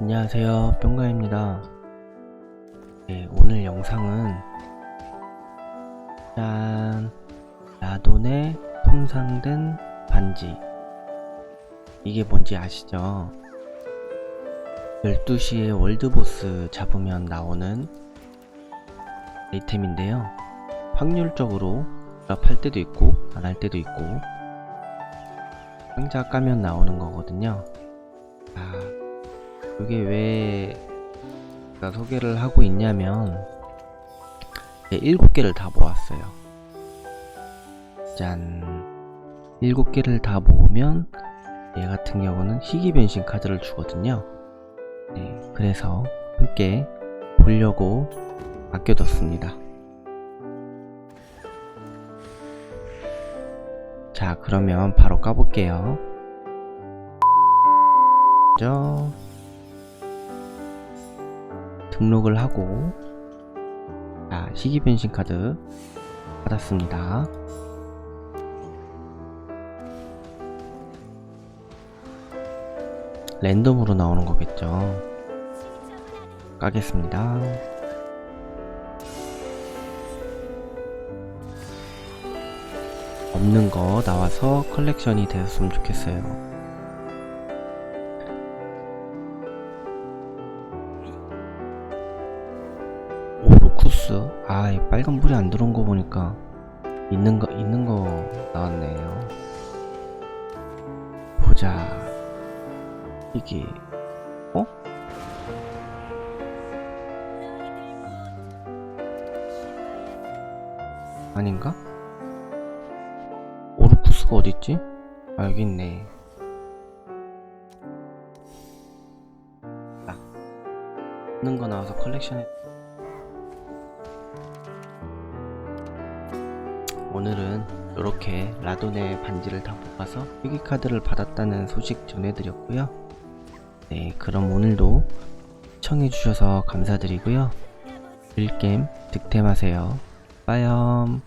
안녕하세요. 뿅가입니다. 네, 오늘 영상은 짠 라돈의 손상된 반지. 이게 뭔지 아시죠? 12시에 월드보스 잡으면 나오는 아이템인데요. 확률적으로 드랍할 때도 있고 안 할 때도 있고 상자 까면 나오는 거거든요. 아 그게 왜 제가 소개를 하고 있냐면 네, 7개를 다 모았어요. 짠. 7개를 다 모으면 얘 같은 경우는 희귀 변신 카드를 주거든요. 네, 그래서 함께 보려고 아껴뒀습니다. 자 그러면 바로 까볼게요. 먼저 등록을 하고 자 시기 변신 카드 받았습니다. 랜덤으로 나오는 거겠죠? 까겠습니다. 없는 거 나와서 컬렉션이 되었으면 좋겠어요 오 루쿠스 아이 빨간 불이 안 들어온 거 보니까 있는 거 있는 거 나왔네요 보자 이게 어? 아닌가? 오르쿠스가 어딨지? 아 여기 있네 아 있는 거 나와서 컬렉션에 오늘은 이렇게 라돈의 반지를 다 뽑아서 희귀 카드를 받았다는 소식 전해드렸고요. 네, 그럼 오늘도 시청해주셔서 감사드리고요. 빌게임 득템하세요. 빠염.